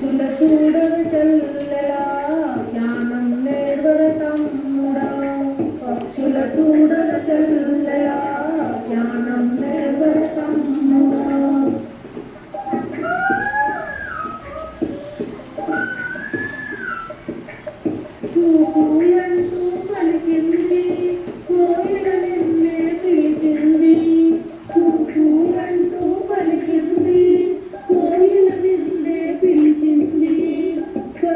കൂട കൂട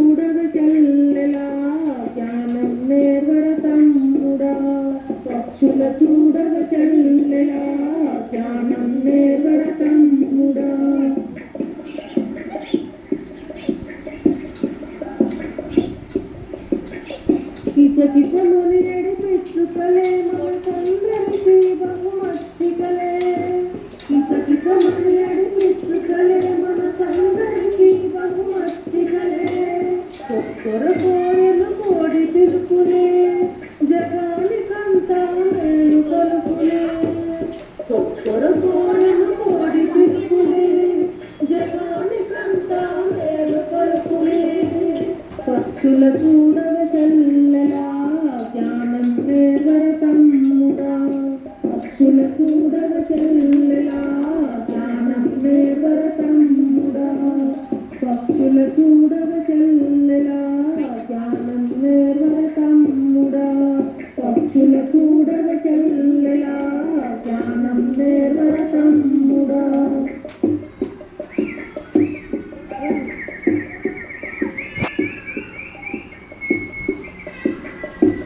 చూడదు చెల్లెలా జ్ఞానం మేవరతమ్ముడా పక్షుల చూడదు చెల్లెలా జ్ఞానం మేవరతమ్ముడా కిప కిప మొదలెడు పెట్టుకలే మన కందరి బహుమచ్చికలే పక్షుల చూడవ చల్లరా జ్ఞానం పేదర తమ్ముడా. పక్షుల చూడవ చల్లరా